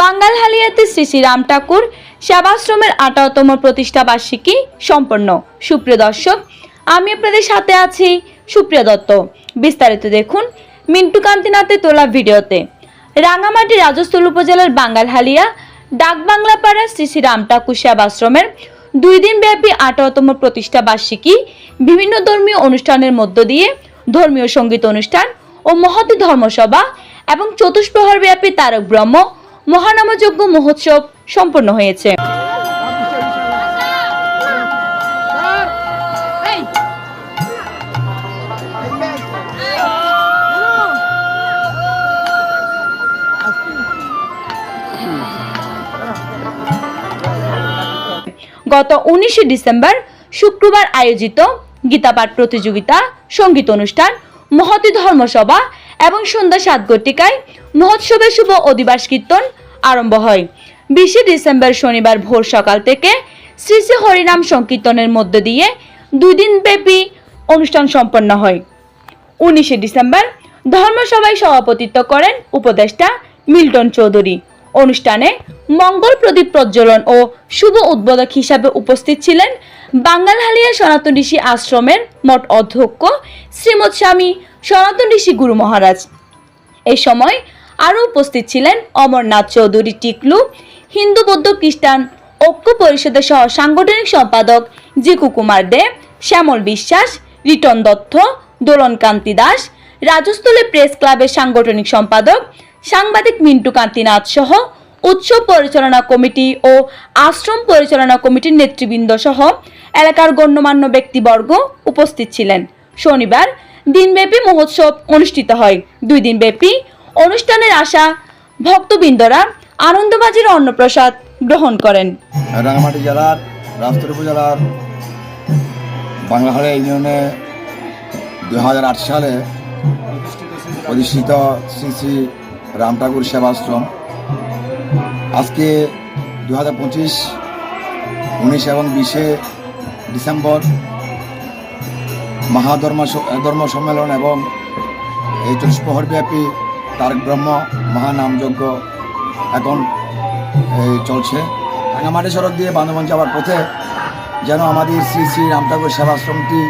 বাঙ্গালহালিয়াতে শ্রী শ্রী রাম ঠাকুর সেবাশ্রমের আঠারোতম প্রতিষ্ঠা বার্ষিকী সম্পন্ন। সুপ্রিয় দর্শক, আমি আপনাদের সাথে আছি সুপ্রিয় দত্ত। বিস্তারিত দেখুন মিন্টু কান্তিনাথে তোলা ভিডিওতে। রাঙামাটি রাজস্থল উপজেলার বাঙ্গালহালিয়া ডাকবাংলাপাড়া শ্রী শ্রী রাম ঠাকুর সেবাশ্রমের দুই দিন ব্যাপী আঠারোতম প্রতিষ্ঠা বার্ষিকী বিভিন্ন ধর্মীয় অনুষ্ঠানের মধ্য দিয়ে ধর্মীয় সংগীত অনুষ্ঠান ও মহতি ধর্মসভা এবং চতুষ্প্রহর ব্যাপী তারক ব্রহ্ম মহানামযজ্ঞ মহোৎসব সম্পন্ন হয়েছে। গত উনিশে ডিসেম্বর শুক্রবার আয়োজিত গীতাপাঠ প্রতিযোগিতা সংগীত অনুষ্ঠান মহতি ধর্মসভা এবং সন্ধ্যা সাত ঘটিকায় মহোৎসবের শুভ অধিবাস কীর্তন আরম্ভ হয়। বিশে ডিসেম্বর শনিবার ভোর সকাল থেকে শ্রী শ্রী হরিনাম সংকীর্তনের মধ্য দিয়ে দুই দিন ব্যাপী অনুষ্ঠান সম্পন্ন হয়। উনিশে ডিসেম্বর ধর্মসভায় সভাপতিত্ব করেন উপদেষ্টা মিল্টন চৌধুরী। অনুষ্ঠানে মঙ্গল প্রদীপ প্রজ্বলন ও শুভ উদ্বোধক হিসাবে উপস্থিত ছিলেন বাঙ্গালহালিয়া সনাতন ঋষি আশ্রমের মঠ অধ্যক্ষ শ্রীমৎ স্বামী সনাতন ঋষি গুরু মহারাজ। এই সময় আরও উপস্থিত ছিলেন অমরনাথ চৌধুরী টিকলু, হিন্দু বৌদ্ধ খ্রিস্টান ঐক্য পরিষদের সহ সাংগঠনিক সম্পাদক জিকু কুমার দে, শ্যামল বিশ্বাস রিটন দত্ত, দোলন কান্তি দাস, রাজস্থলী প্রেস ক্লাবের সাংগঠনিক সম্পাদক সাংবাদিক মিন্টু কান্তিনাথ সহ উৎসব পরিচালনা কমিটি ও আশ্রম পরিচালনা কমিটির নেতৃবৃন্দ সহ এলাকার গণ্যমান্য ব্যক্তিবর্গ উপস্থিত ছিলেন। শনিবার দিনব্যাপী মহোৎসব অনুষ্ঠিত হয়। দুই দিনব্যাপী অনুষ্ঠানের আসা ভক্তবৃন্দরা আনন্দবাজির অন্নপ্রসাদ গ্রহণ করেন। রাঙামাটি জেলার রাজতর উপজেলার বাংলাহারে ইউনিয়নে দু হাজার আট সালে প্রতিষ্ঠিত শ্রী শ্রী রাম ঠাকুর সেবাশ্রম। আজকে দু হাজার পঁচিশ, উনিশ এবং বিশে ডিসেম্বর মহাধর্ম ধর্ম সম্মেলন এবং এই চতুষ্প্রহরব্যাপী তারক ব্রহ্ম মহানামযজ্ঞ এখন এই চলছে। রাঙামাটি সড়ক দিয়ে বান্ধবন যাওয়ার পথে যেন আমাদের শ্রী শ্রী রাম ঠাকুর সেবাশ্রমটি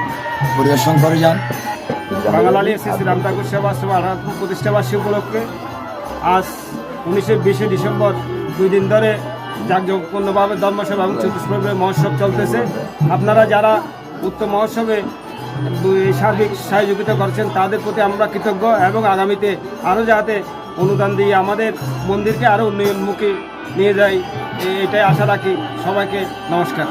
পরিদর্শন করে যান। বাঙালি শ্রী শ্রী রাম ঠাকুর সেবাশ্রম আঠারো প্রতিষ্ঠাবাসী উপলক্ষে আজ উনিশে বিশে ডিসেম্বর দুই দিন ধরে জাঁকজমকপূর্ণভাবে ধর্মসভা এবং চতুষ্পর্বের মহোৎসব চলতেছে। আপনারা যারা উক্ত মহোৎসবে সার্বিক সহযোগিতা করছেন, তাদের প্রতি আমরা কৃতজ্ঞ এবং আগামীতে আরও যাতে অনুদান দিয়ে আমাদের মন্দিরকে আরও উন্নয়নমুখী নিয়ে যাই এটাই আশা রাখি। সবাইকে নমস্কার।